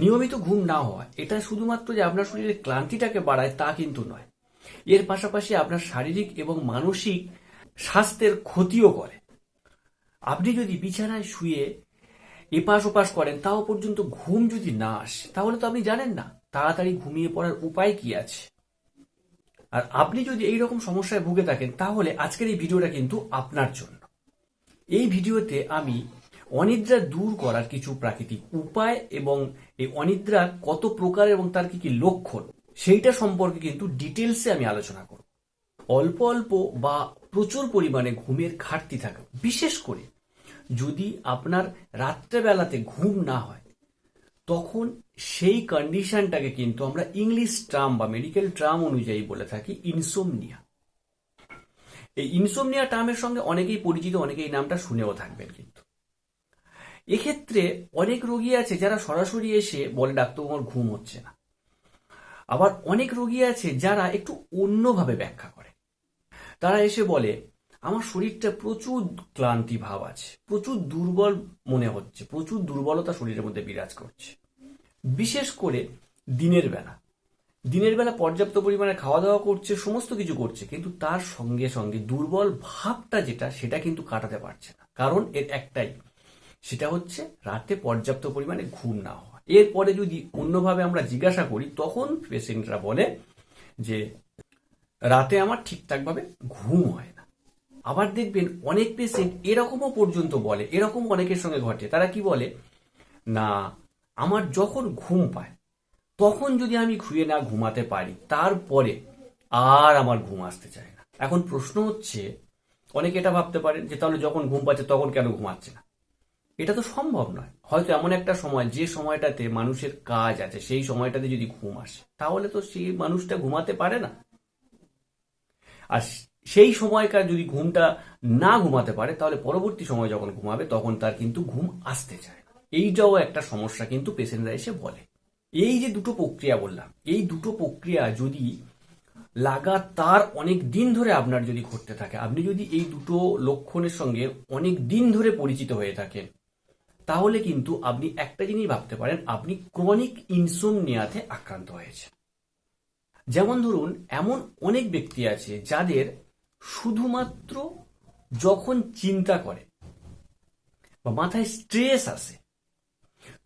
নিয়মিত ঘুম না হওয়া, এটা শুধুমাত্র যে আপনার শরীরের ক্লান্তিটাকে বাড়ায় তা কিন্তু নয়। এর পাশাপাশি আপনার শারীরিক এবং মানসিক স্বাস্থ্যের ক্ষতিও করে। আপনি যদি বিছানায় শুয়ে এপাশ ওপাশ করেন, তাও পর্যন্ত ঘুম যদি না আসে, তাহলে তো আপনি জানেন না তাড়াতাড়ি ঘুমিয়ে পড়ার উপায় কি আছে। আর আপনি যদি এই রকম সমস্যায় ভুগে থাকেন, তাহলে আজকের এই ভিডিওটা কিন্তু আপনার জন্য। এই ভিডিওতে আমি অনিদ্রা দূর করার কিছু প্রাকৃতিক উপায় এবং এই অনিদ্রা কত প্রকার এবং তার কি কি লক্ষণ, সেইটা সম্পর্কে কিন্তু ডিটেলসে আমি আলোচনা করব। অল্প অল্প বা প্রচুর পরিমাণে ঘুমের ঘাটতি থাকে, বিশেষ করে যদি আপনার রাত্রেবেলাতে ঘুম না হয়, তখন সেই কন্ডিশনটাকে কিন্তু আমরা ইংলিশ ট্রাম বা মেডিকেল ট্রাম অনুযায়ী বলে থাকি ইনসোমনিয়া এই ইনসোমনিয়া টার্মের সঙ্গে অনেকেই পরিচিত, অনেকেই নামটা শুনেও থাকবেন কিন্তু। এক্ষেত্রে অনেক রোগী আছে যারা সরাসরি এসে বলে ডাক্তার আমার ঘুম হচ্ছে না। আবার অনেক রোগী আছে যারা একটু অন্যভাবে ব্যাখ্যা করে। তারা এসে বলে, আমার শরীরটা প্রচুর ক্লান্তি ভাব আছে, প্রচুর দুর্বল মনে হচ্ছে, প্রচুর দুর্বলতা শরীরের মধ্যে বিরাজ করছে। বিশেষ করে দিনের বেলা। দিনের বেলা পর্যাপ্ত পরিমাণে খাওয়া দাওয়া করছে, সমস্ত কিছু করছে, কিন্তু তার সঙ্গে সঙ্গে দুর্বল ভাবটা যেটা, সেটা কিন্তু কাটাতে পারছে না। কারণ এর একটাই সেটা হচ্ছে রাতে পর্যাপ্ত পরিমাণে ঘুম না হওয়া। এরপরে যদি অন্যভাবে আমরা জিজ্ঞাসা করি, তখন পেশেন্টরা বলে যে, রাতে আমার ঠিকঠাকভাবে ঘুম হয় না। আবার দেখবেন অনেক পেশেন্ট এরকমও পর্যন্ত বলে, এরকম অনেকের সঙ্গে ঘটে। তারা কি বলে? না, আমার যখন ঘুম পায়, তখন যদি আমি শুয়ে না ঘুমাতে পারি, তারপরে আর আমার ঘুম আসতে চায় না। এখন প্রশ্ন হচ্ছে, অনেকে এটা ভাবতে পারেন যে, তাহলে যখন ঘুম পাচ্ছে, তখন কেন ঘুমাচ্ছে না? এটা তো সম্ভব নয়। হয়তো এমন একটা সময়, যে সময়টাতে মানুষের কাজ আছে, সেই সময়টাতে যদি ঘুম আসে, তাহলে তো সেই মানুষটা ঘুমাতে পারে না। আর সেই সময়কার যদি ঘুমটা না ঘুমাতে পারে, তাহলে পরবর্তী সময় যখন ঘুমাবে, তখন তার কিন্তু ঘুম আসতে চায় এইটাও একটা সমস্যা কিন্তু পেশেন্টরা এসে বলে। এই যে দুটো প্রক্রিয়া বললাম, এই দুটো প্রক্রিয়া যদি লাগাতার অনেক দিন ধরে আপনার যদি ঘটতে থাকে, আপনি যদি এই দুটো লক্ষণের সঙ্গে অনেক দিন ধরে পরিচিত হয়ে থাকেন তাহলে কিন্তু আপনি একটা জিনিস ভাবতে পারেন, আপনি ক্রনিক ইনসোমনিয়াতে আক্রান্ত হয়েছে যেমন ধরুন, এমন অনেক ব্যক্তি আছে যাদের শুধুমাত্র যখন চিন্তা করে বা মাথায় স্ট্রেস আসে,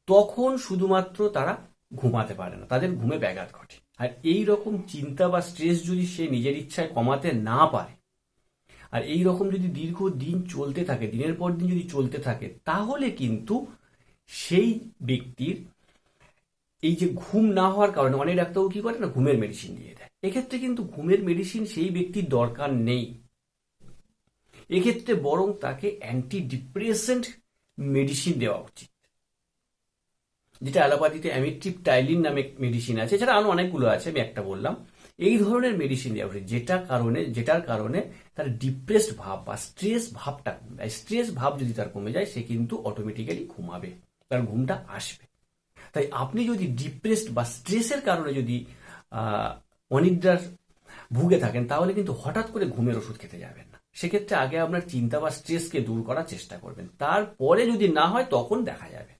তখন শুধুমাত্র তারা ঘুমাতে পারে না, তাদের ঘুমে ব্যাঘাত ঘটে। আর এই রকম চিন্তা বা স্ট্রেস যদি সে নিজের ইচ্ছায় কমাতে না পারে আর এই রকম যদি দীর্ঘ দিন চলতে থাকে, দিনের পর দিন যদি চলতে থাকে, তাহলে কিন্তু সেই ব্যক্তির এই যে ঘুম না হওয়ার কারণে অনেক ডাক্তারবাবু কি করে না, ঘুমের মেডিসিন দিয়ে দেয়। এক্ষেত্রে কিন্তু ঘুমের মেডিসিন সেই ব্যক্তির দরকার নেই। এক্ষেত্রে বরং তাকে অ্যান্টি ডিপ্রেসেন্ট মেডিসিন দেওয়া উচিত। যেটা অ্যালোপ্যাথিতে অ্যামিট্রিপ টাইলিন নামে মেডিসিন আছে এছাড়া আরও অনেকগুলো আছে, আমি একটা বললাম। এই ধরনের মেডিসিন দেওয়া উচিত যেটা কারণে, যেটার কারণে তার ডিপ্রেসড ভাব বা স্ট্রেস ভাবটা স্ট্রেস ভাব যদি তার কমে যায়, সে কিন্তু অটোমেটিক্যালি ঘুমাবে, তার ঘুমটা আসবে। তাই আপনি যদি ডিপ্রেসড বা স্ট্রেসের কারণে যদি অনিদ্রার ভুগে থাকেন, তাহলে কিন্তু হঠাৎ করে ঘুমের ওষুধ খেতে যাবেন না। সেক্ষেত্রে আগে আপনার চিন্তা বা স্ট্রেসকে দূর করার চেষ্টা করবেন। তারপরে যদি না হয়, তখন দেখা যাবে।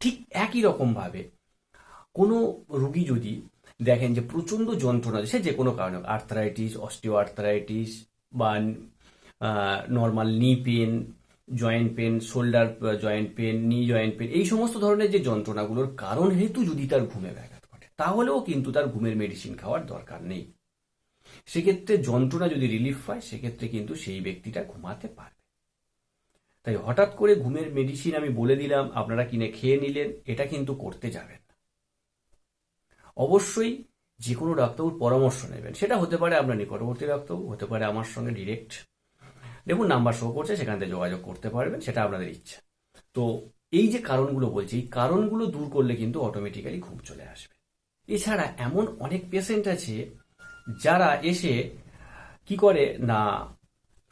ঠিক একই রকম ভাবে কোনো রুগী যদি দেখেন যে প্রচণ্ড যন্ত্রণা সে যে কোনো কারণে আর্থারাইটিস অস্টিও আর্থারাইটিস বা normal knee pain joint pain shoulder joint pain knee joint pain এই সমস্ত ধরনের যে যন্ত্রণাগুলোর কারণ হেতু যদি তার ঘুমে ব্যাঘাত ঘটে, তাহলেও কিন্তু তার ঘুমের মেডিসিন খাওয়ার দরকার নেই। সেক্ষেত্রে যন্ত্রণা যদি রিলিফ পায়, সেক্ষেত্রে কিন্তু সেই ব্যক্তিটা ঘুমাতে পারবে। তাই হঠাৎ করে ঘুমের মেডিসিন আমি বলে দিলাম, আপনারা কিনে খেয়ে নিলেন, এটা কিন্তু করতে যাবেন। অবশ্যই যে কোনো ডাক্তারবাবুর পরামর্শ নেবেন। সেটা হতে পারে আপনার নিকটবর্তী ডাক্তারবাবু, হতে পারে আমার সঙ্গে ডিরেক্ট দেখুন নাম্বার শো করছে, সেখান থেকে যোগাযোগ করতে পারবেন, সেটা আপনাদের ইচ্ছা। তো এই যে কারণগুলো বলছি, এই কারণগুলো দূর করলে কিন্তু অটোমেটিক্যালি ঘুম চলে আসবে। এছাড়া এমন অনেক পেশেন্ট আছে যারা এসে কি করে না,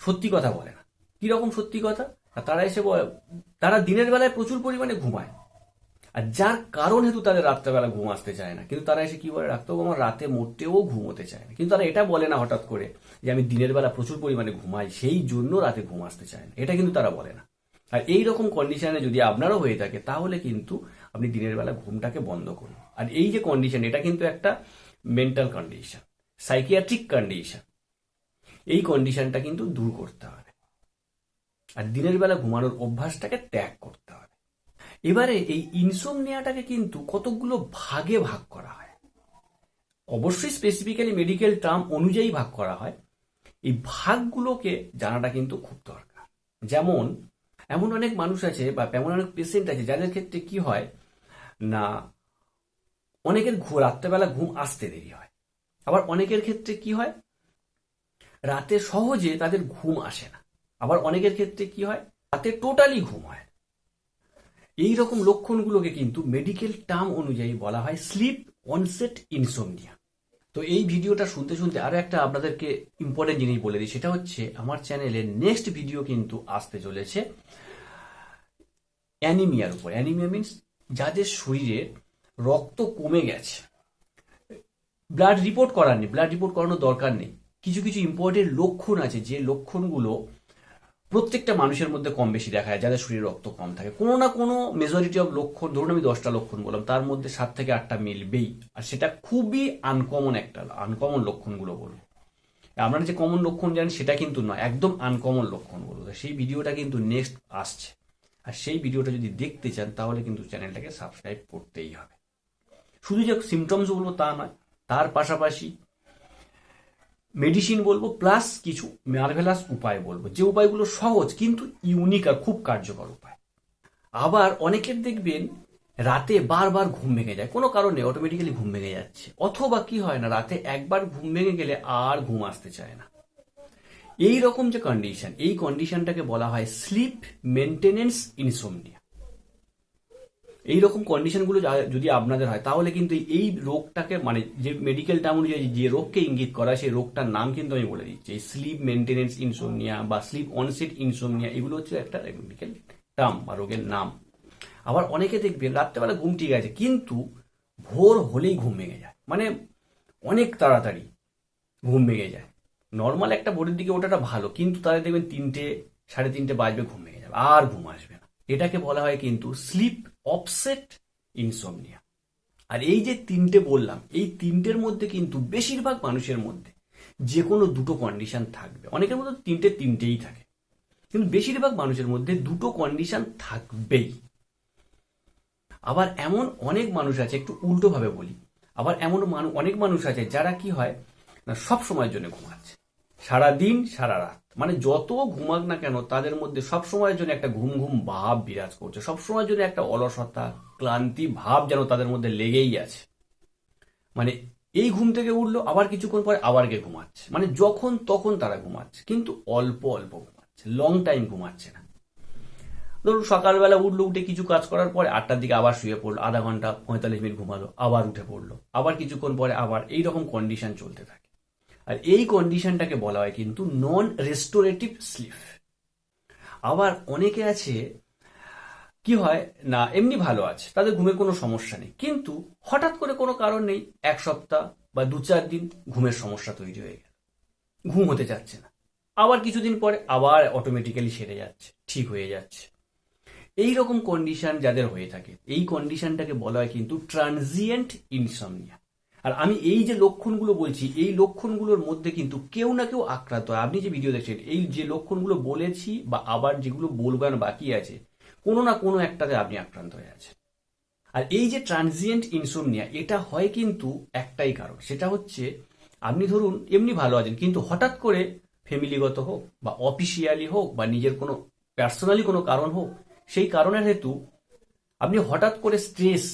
সত্যি কথা বলে না। কীরকম সত্যি কথা? তারা এসে তারা দিনের বেলায় প্রচুর পরিমাণে ঘুমায়। আর যার কারণ হেতু তাদের রাত্রেবেলা ঘুম আসতে চায় না। কিন্তু তারা এসে কি বলে? ডাক্তারবাবু, আমার রাতে মোটেও ঘুমোতে চায় না। কিন্তু তারা এটা বলে না হঠাৎ করে যে, আমি দিনের বেলা প্রচুর পরিমাণে ঘুমাই, সেই জন্য রাতে ঘুম আসতে চায় না। এটা কিন্তু তারা বলে না। আর এই রকম কন্ডিশনে যদি আপনারও হয়ে থাকে, তাহলে কিন্তু আপনি দিনের বেলা ঘুমটাকে বন্ধ করুন। আর এই যে কন্ডিশন এটা কিন্তু একটা মেন্টাল কন্ডিশন সাইকিয়াট্রিক কন্ডিশন এই কন্ডিশনটা কিন্তু দূর করতে হবে। আর দিনের বেলা ঘুমানোর অভ্যাসটাকে ত্যাগ করতে হবে। এবারে এই ইনসোমনিয়াটাকে কিন্তু কতগুলো ভাগে ভাগ করা হয়। অবশ্যই স্পেসিফিক্যালি মেডিকেল টার্ম অনুযায়ী ভাগ করা হয়। এই ভাগগুলোকে জানাটা কিন্তু খুব দরকার। যেমন, এমন অনেক মানুষ আছে বা এমন অনেক পেশেন্ট আছে যাদের ক্ষেত্রে কি হয় না, অনেকের রাত্রেবেলা ঘুম আসতে দেরি হয়। আবার অনেকের ক্ষেত্রে কি হয়, রাতে সহজে তাদের ঘুম আসে না। আবার অনেকের ক্ষেত্রে কি হয়, রাতে টোটালি ঘুম হয়। এই রকম লক্ষণগুলোকে কিন্তু মেডিকেল টার্ম অনুযায়ী বলা হয় স্লিপ অনসেট ইনসোমনিয়া তো এই ভিডিওটা শুনতে শুনতে আরও একটা আপনাদেরকে ইম্পর্টেন্ট জিনিস বলে দিই, সেটা হচ্ছে আমার চ্যানেলে নেক্সট ভিডিও কিন্তু আসতে চলেছে অ্যানিমিয়ার উপর। অ্যানিমিয়া মিনস যাদের শরীরে রক্ত কমে গেছে। ব্লাড রিপোর্ট করার নেই ব্লাড রিপোর্ট করানোর দরকার নেই। কিছু কিছু ইম্পর্টেন্ট লক্ষণ আছে, যে লক্ষণগুলো প্রত্যেকটা মানুষের মধ্যে কম বেশি দেখা যায়, যাদের শরীরে রক্ত কম থাকে। কোনো না কোনো মেজরিটি অফ লক্ষণ, ধরুন আমি দশটা লক্ষণ বললাম, তার মধ্যে সাত থেকে আটটা মিলবেই। আর সেটা খুবই আনকমন একটা আনকমন লক্ষণগুলো বলব আপনারা যে কমন লক্ষণ জানেন, সেটা কিন্তু নয়, একদম আনকমন লক্ষণগুলো তো সেই ভিডিওটা কিন্তু নেক্সট আসছে। আর সেই ভিডিওটা যদি দেখতে চান, তাহলে কিন্তু চ্যানেলটাকে সাবস্ক্রাইব করতেই হবে। শুধু যে সিমটমস বলব তা নয়, তার পাশাপাশি মেডিসিন বলব প্লাস কিছু মার্ভেলাস উপায় বলব। যে উপায়গুলো সহজ, কিন্তু ইউনিক আর খুব কার্যকর উপায়। আবার অনেকের দেখবেন, রাতে বারবার ঘুম ভেঙে যায়। কোনো কারণে অটোমেটিক্যালি ঘুম ভেঙে যাচ্ছে। অথবা কি হয় না, রাতে একবার ঘুম ভেঙে গেলে আর ঘুম আসতে চায় না। এই রকম যে কন্ডিশন এই কন্ডিশনটাকে বলা হয় স্লিপ মেনটেনেন্স ইনসোমনিয়া এই রকম কন্ডিশনগুলো যদি আপনাদের হয়, তাহলে কিন্তু এই রোগটাকে মানে যে মেডিকেল টার্ম অনুযায়ী যে রোগকে ইঙ্গিত করা, সেই রোগটার নাম কিন্তু আমি বলে দিচ্ছি। এই স্লিপ মেনটেনেন্স ইনসোমনিয়া বা স্লিপ অনসেট ইনসোমনিয়া এগুলো হচ্ছে একটা মেডিকেল টার্ম বা রোগের নাম। আবার অনেকে দেখবেন, রাত্রেবেলা ঘুম ঠিক আছে, কিন্তু ভোর হলেই ঘুম ভেঙে যায়। মানে অনেক তাড়াতাড়ি ঘুম ভেঙে যায়। নর্মাল একটা ভোরের দিকে ওঠাটা ভালো, কিন্তু তাদের দেখবেন তিনটে, সাড়ে তিনটে বাজবে, ঘুম ভেঙে যাবে, আর ঘুম আসবে না। এটাকে বলা হয় কিন্তু স্লিপ অপসেট ইনসোমনিয়া। আর এই যে তিনটে বললাম, এই তিনটের মধ্যে কিন্তু বেশিরভাগ মানুষের মধ্যে যে কোনো দুটো কন্ডিশন থাকবে। অনেকের মধ্যে তিনটে তিনটেই থাকে। কিন্তু বেশিরভাগ মানুষের মধ্যে দুটো কন্ডিশন থাকবেই। আবার এমন অনেক মানুষ আছে, একটু উল্টোভাবে বলি, আবার এমন মানু- অনেক মানুষ আছে যারা কি হয়, না সব সময়ের জন্য ঘুমাচ্ছে। সারা দিন সারা রাত মানে যত ঘুমাক না কেন, তাদের মধ্যে সব সময়ের জন্য একটা ঘুম ঘুম ভাব বিরাজ করছে। সব সময়ের জন্য একটা অলসতা, ক্লান্তি ভাব যেন তাদের মধ্যে লেগেই আছে। মানে এই ঘুম থেকে উঠল, আবার কিছুক্ষণ পরে আবার গিয়ে ঘুমাচ্ছে। মানে যখন তখন তারা ঘুমাচ্ছে, কিন্তু অল্প অল্প ঘুমাচ্ছে। লং টাইম ঘুমাচ্ছে না। ধরুন সকালবেলা উঠল, উঠে কিছু কাজ করার পরে আটটার দিকে আবার শুয়ে পড়ল, আধা ঘণ্টা পঁয়তাল্লিশ মিনিট ঘুমালো, আবার উঠে পড়ল, আবার কিছুক্ষণ পরে আবার এই রকম কন্ডিশন চলতে থাকে। আর এই কন্ডিশনটাকে বলা হয় কিন্তু নন রেস্টোরেটিভ স্লিপ আবার অনেকে আছে, কি হয়? না, এমনি ভালো আছে, তাদের ঘুমে কোনো সমস্যা নেই। কিন্তু হঠাৎ করে কোনো কারণ নেই, এক সপ্তাহ বা দু চার দিন ঘুমের সমস্যা তৈরি হয়ে গেল। ঘুম হতে যাচ্ছে না। আবার কিছুদিন পরে আবার অটোমেটিক্যালি সেরে যাচ্ছে, ঠিক হয়ে যাচ্ছে। এই রকম কন্ডিশন যাদের হয়ে থাকে, এই কন্ডিশনটাকে বলা হয় কিন্তু ট্রানজিয়েন্ট ইনসমনিয়া আর আমি এই যে লক্ষণগুলো বলছি, এই লক্ষণগুলোর মধ্যে কিন্তু কেউ না কেউ আক্রান্ত। হয় আপনি যে ভিডিও দেখছেন, এই যে লক্ষণগুলো বলেছি বা আবার যেগুলো বলবেন বাকি আছে, কোনো না কোনো একটাতে আপনি আক্রান্ত হয়ে আছেন। আর এই যে ট্রানজিয়েন্ট ইনসোমনিয়া এটা হয় কিন্তু একটাই কারণ। সেটা হচ্ছে, আপনি ধরুন এমনি ভালো আছেন, কিন্তু হঠাৎ করে ফ্যামিলিগত হোক বা অফিসিয়ালি হোক বা নিজের কোনো পার্সোনালি কোনো কারণ হোক, সেই কারণের হেতু আপনি হঠাৎ করে স্ট্রেস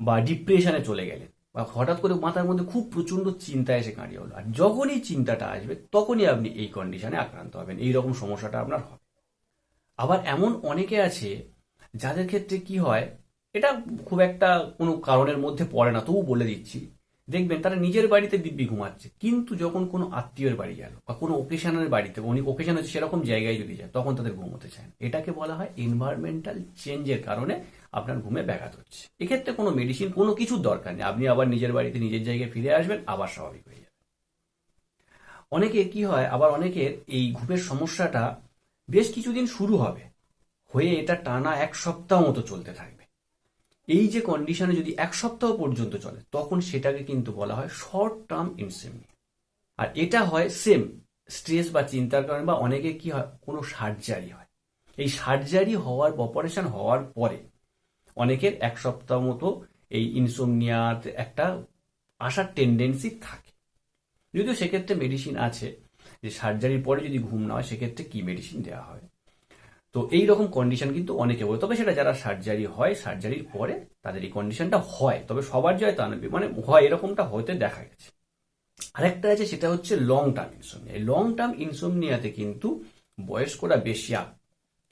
বা ডিপ্রেশনে চলে গেলেন। বা হঠাৎ করে মাথার মধ্যে খুব প্রচণ্ড চিন্তা এসে কাঁড়িয়ে হলো আর যখনই চিন্তাটা আসবে, তখনই আপনি এই কন্ডিশনে আক্রান্ত হবেন। এই রকম সমস্যাটা আপনার হবে। আবার এমন অনেকে আছে, যাদের ক্ষেত্রে কি হয়, এটা খুব একটা কোনো কারণের মধ্যে পড়ে না, তবু বলে দিচ্ছি দেখবেন তারা নিজের বাড়িতে দিব্যি ঘুমাচ্ছে। কিন্তু যখন কোনো আত্মীয়ের বাড়ি গেল বা কোনো ওকেশনের বাড়িতে, উনি ওকেশন হচ্ছে সেরকম জায়গায় যদি যায়, তখন তাদের ঘুমোতে চায় এটাকে বলা হয় এনভায়রনমেন্টাল চেঞ্জের কারণে আপনার ঘুমে ব্যাঘাত হচ্ছে। এক্ষেত্রে কোনো মেডিসিন কোনো কিছুর দরকার নেই। আপনি আবার নিজের বাড়িতে নিজের জায়গায় ফিরে আসবেন, আবার স্বাভাবিক হয়ে যাবে অনেকে কি হয়, আবার অনেকের এই ঘুমের সমস্যাটা বেশ কিছুদিন শুরু হবে। হয়ে এটা টানা এক সপ্তাহ মতো চলতে থাকবে এই যে কন্ডিশনে যদি এক সপ্তাহ পর্যন্ত চলে, তখন সেটাকে কিন্তু বলা হয় শর্ট টার্ম ইনসেমনিয়া আর এটা হয় সেম স্ট্রেস বা চিন্তার কারণে বা অনেকে কি হয়, কোনো সার্জারি হয়। এই সার্জারি হওয়ার অপারেশন হওয়ার পরে অনেকের এক সপ্তাহ মতো এই ইনসোমনিয়ার একটা আসার টেন্ডেন্সি থাকে। যদিও সেক্ষেত্রে মেডিসিন আছে, যে সার্জারির পরে যদি ঘুম না হয়, সেক্ষেত্রে কি মেডিসিন দেওয়া হয়? তো এই রকম কন্ডিশন কিন্তু অনেকে বলে। তবে সেটা যারা সার্জারি হয় সার্জারির পরে তাদের এই কন্ডিশনটা হয়। তবে সবার জয় তা নয় মানে হয়, এরকমটা হতে দেখা গেছে। আরেকটা আছে, সেটা হচ্ছে লং টার্ম ইনসোমনিয়া এই লং টার্ম ইনসোমনিয়াতে কিন্তু বয়স্করা বেশি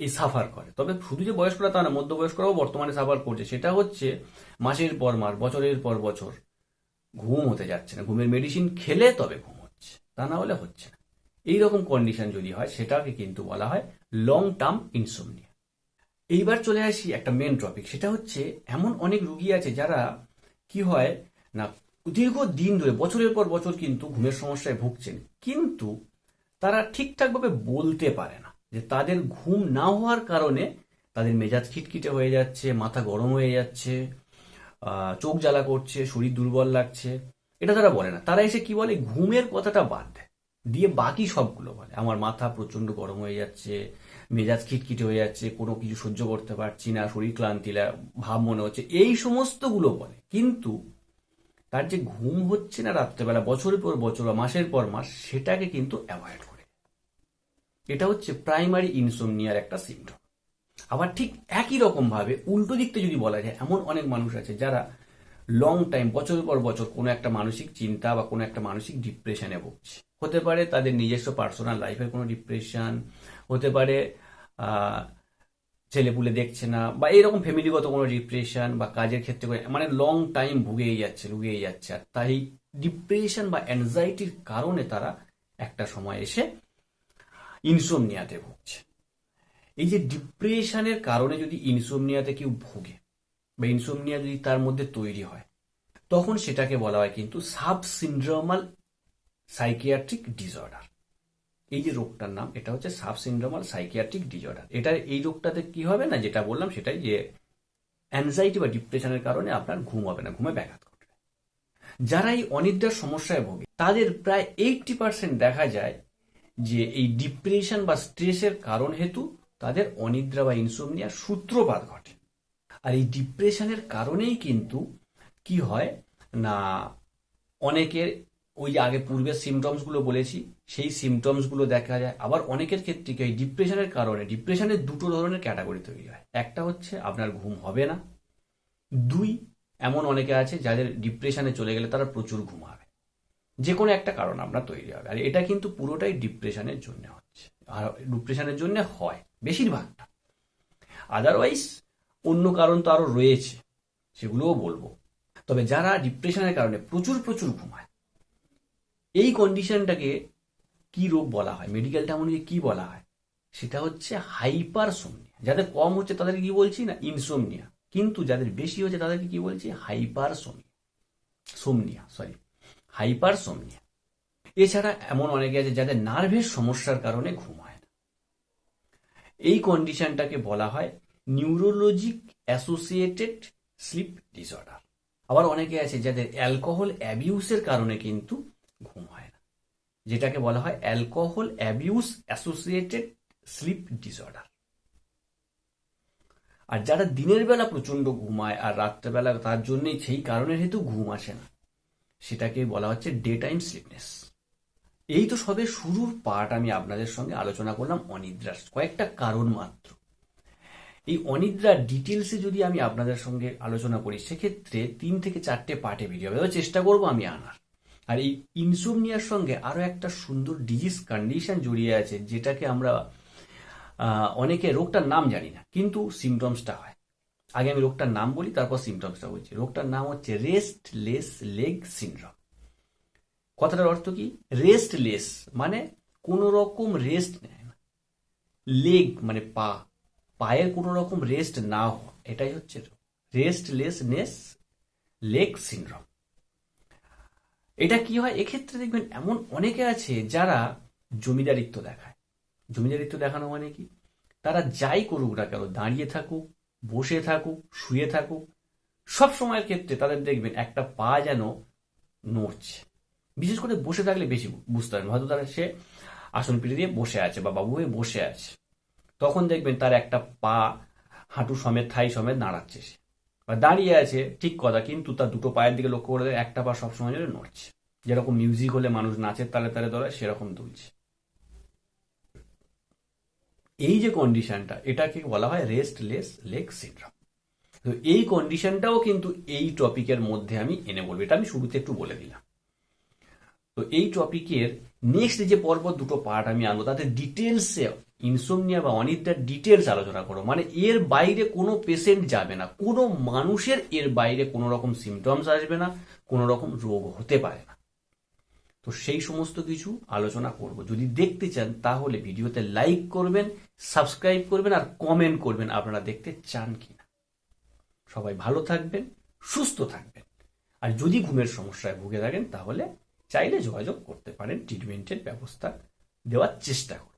এই সাফার করে। তবে শুধু যে বয়স্করা তা না মধ্যবয়স্করাও বর্তমানে সাফার করছে। সেটা হচ্ছে মাসের পর মাস, বছরের পর বছর, ঘুম হতে যাচ্ছে না। ঘুমের মেডিসিন খেলে তবে ঘুম হচ্ছে। তা না হলে হচ্ছে না। এই রকম কন্ডিশন যদি হয়, সেটাকে কিন্তু বলা হয় লং টার্ম ইনসোমনিয়া এইবার চলে আসি একটা মেন টপিক সেটা হচ্ছে এমন অনেক রুগী আছে যারা কি হয় না দীর্ঘ দিন ধরে, বছরের পর বছর কিন্তু ঘুমের সমস্যায় ভুগছেন, কিন্তু তারা ঠিকঠাকভাবে বলতে পারে না যে তাদের ঘুম না হওয়ার কারণে তাদের মেজাজ খিটখিটে হয়ে যাচ্ছে, মাথা গরম হয়ে যাচ্ছে চোখ জ্বালা করছে, শরীর দুর্বল লাগছে। এটা তারা বলে না। তারা এসে কি বলে? ঘুমের কথাটা বাদ দেয়। দিয়ে বাকি সবগুলো বলে। আমার মাথা প্রচণ্ড গরম হয়ে যাচ্ছে, মেজাজ খিটখিটে হয়ে যাচ্ছে, কোনো কিছু সহ্য করতে পারছি না, শরীর ক্লান্তি ভাব মনে হচ্ছে, এই সমস্তগুলো বলে। কিন্তু তার যে ঘুম হচ্ছে না রাত্রেবেলা, বছরের পর বছর বা মাসের পর মাস, সেটাকে কিন্তু অ্যাভয়েড করে। এটা হচ্ছে প্রাইমারি ইনসোমনিয়ার একটা সিমটম আবার ঠিক একই রকম ভাবে উল্টো দিকতে যদি বলা যায়, এমন অনেক মানুষ আছে যারা লং টাইম বছরের পর বছর কোনো একটা মানসিক চিন্তা বা কোনো একটা মানসিক ডিপ্রেশনে ভুগছে। হতে পারে তাদের নিজস্ব পার্সোনাল লাইফের কোনো ডিপ্রেশন হতে পারে ছেলেপুলে দেখছে না বা এরকম ফ্যামিলিগত কোনো ডিপ্রেশন বা কাজের ক্ষেত্রে মানে লং টাইম ভুগেই যাচ্ছে ভুগেই যাচ্ছে। আর তাই ডিপ্রেশন বা অ্যাংজাইটির কারণে তারা একটা সময় এসে ইনসোমনিয়াতে ভুগছে। এই যে ডিপ্রেশনের কারণে যদি ইনসোমনিয়াতে কেউ ভোগে বা ইনসোমনিয়া যদি তার মধ্যে তৈরি হয়, তখন সেটাকে বলা হয় কিন্তু সাব সিন্ড্রোমাল সাইকিয়াট্রিক ডিসঅর্ডার এই যে রোগটার নাম, এটা হচ্ছে সাব সিন্ড্রোমাল সাইকিয়াট্রিক ডিসঅর্ডার এটা এই রোগটাতে কি হবে না, যেটা বললাম সেটাই যে অ্যাংজাইটি বা ডিপ্রেশনের কারণে আপনার ঘুম হবে না, ঘুমে ব্যাঘাত ঘটবে। যারা এই অনিদ্রার সমস্যায় ভোগে, তাদের প্রায় এইটটি পার্সেন্ট দেখা যায় যে এই ডিপ্রেশন বা স্ট্রেসের কারণ হেতু তাদের অনিদ্রা বা ইনসোমনিয়ার সূত্রপাত ঘটে। আর এই ডিপ্রেশনের কারণেই কিন্তু কি হয় না, অনেকের ওই আগে পূর্বের সিমটমসগুলো বলেছি, সেই সিমটমসগুলো দেখা যায়। আবার অনেকের ক্ষেত্রে কি হয় ডিপ্রেশনের কারণে, ডিপ্রেশনের দুটো ধরনের ক্যাটাগরি তৈরি হয়। একটা হচ্ছে আপনার ঘুম হবে না। দুই, এমন অনেকে আছে যাদের ডিপ্রেশনে চলে গেলে তারা প্রচুর ঘুমাবে। যে কোনো একটা কারণ আপনার তৈরি হবে। আর এটা কিন্তু পুরোটাই ডিপ্রেশনের জন্য হচ্ছে। আর ডিপ্রেশনের জন্য হয়, বেশিরভাগটা। আদারওয়াইজ অন্য কারণ তো আরও রয়েছে, সেগুলোও বলব। তবে যারা ডিপ্রেশনের কারণে প্রচুর প্রচুর ঘুমায়, এই কন্ডিশনটাকে কি রোগ বলা হয় মেডিকেল টার্মোলজি কি বলা হয়, সেটা হচ্ছে হাইপার সোমনিয়া যাদের কম হচ্ছে তাদেরকে কি বলছি না ইনসোমনিয়া কিন্তু যাদের বেশি হচ্ছে তাদেরকে কি বলছি hypersomnia somnia sorry hypersomnia এছাড়া এমন অনেকে আছে যাদের নার্ভের সমস্যার কারণে ঘুম হয় না। এই কন্ডিশনটাকে বলা হয় নিউরোলজিক অ্যাসোসিয়েটেড স্লিপ ডিসঅর্ডার আবার অনেকে আছে যাদের অ্যালকোহল অ্যাবিউসের কারণে কিন্তু ঘুম হয় না। যেটাকে বলা হয় alcohol abuse associated sleep disorder আর যারা দিনের বেলা প্রচণ্ড ঘুমায় আর রাত্রেবেলা তার জন্যই সেই কারণের হেতু ঘুম আসে না, সেটাকে বলা হচ্ছে ডে টাইম স্লিপনেস এই তো সবে শুরুর পার্ট আমি আপনাদের সঙ্গে আলোচনা করলাম অনিদ্রার। কয়েকটা কারণ মাত্র। এই অনিদ্রার ডিটেলসে যদি আমি আপনাদের সঙ্গে আলোচনা করি, সেক্ষেত্রে তিন থেকে চারটে পার্টে ভিডিও হবে। চেষ্টা করব আমি আনার। আর এই ইনসোমনিয়ার সঙ্গে আরও একটা সুন্দর ডিজিজ কন্ডিশন জড়িয়ে আছে, যেটাকে আমরা অনেকে রোগটার নাম জানি না, কিন্তু সিমটমসটা হয়। আগে আমি রোগটার নাম বলি, তারপর সিমটমসটা বলছি। রোগটার নাম হচ্ছে রেস্টলেস লেগ সিনড্রোম কথাটার অর্থ কি? রেস্টলেস মানে কোনো রকম রেস্ট নেয় না। লেগ মানে পা। পায়ের কোনো রকম রেস্ট না হওয়া। এটাই হচ্ছে রেস্টলেসনেস লেগ সিনড্রোম এটা কি হয়? এক্ষেত্রে দেখবেন এমন অনেকে আছে যারা জমিদারিত্ব দেখায়। জমিদারিত্ব দেখানো মানে কি? তারা যাই করুক না কেন, দাঁড়িয়ে থাকুক, বসে থাকুক, শুয়ে থাকুক, সব সময়ের ক্ষেত্রে তাদের দেখবেন একটা পা যেন নড়ছে। বিশেষ করে বসে থাকলে বেশি বুঝতে পারবেন। হয়তো তারা সে আসন পিঠে দিয়ে বসে আছে বা বাবু হয়ে বসে আছে। তখন দেখবেন তার একটা পা হাঁটু সমেত, থাই সমেত দাঁড়াচ্ছে সে। বা দাঁড়িয়ে আছে, ঠিক কথা, কিন্তু তার দুটো পায়ের দিকে লক্ষ্য করে একটা পা সবসময় যেন নড়ছে। যেরকম মিউজিক হলে মানুষ নাচের তালে তালে দৌড়ায় সেরকম দুলছে। এই যে কন্ডিশনটা এটাকে বলা হয় রেস্টলেস লেগ সিনড্রোম তো এই কন্ডিশনটাও কিন্তু এই টপিকের মধ্যে আমি এনে বলব। এটা আমি শুরুতে একটু বলে দিলাম। তো এই টপিকের নেক্সট যে পর্ব দুটো পার্ট আমি আনব, তাতে ডিটেলসে ইনসোমনিয়া বা অনিদ্রার ডিটেলস আলোচনা করো। মানে এর বাইরে কোনো পেশেন্ট যাবে না। কোনো মানুষের এর বাইরে কোনো রকম সিমটমস আসবে না, কোনো রকম রোগ হতে পারে না। তো সেই সমস্ত কিছু আলোচনা করব। যদি দেখতে চান, তাহলে ভিডিওতে লাইক করবেন সাবস্ক্রাইব করবেন আর কমেন্ট করবেন আপনারা দেখতে চান কি না সবাই ভালো থাকবেন, সুস্থ থাকবেন। আর যদি ঘুমের সমস্যায় ভুগে থাকেন, তাহলে চাইলে যোগাযোগ করতে পারেন। ট্রিটমেন্টের ব্যবস্থা দেওয়ার চেষ্টা করুন।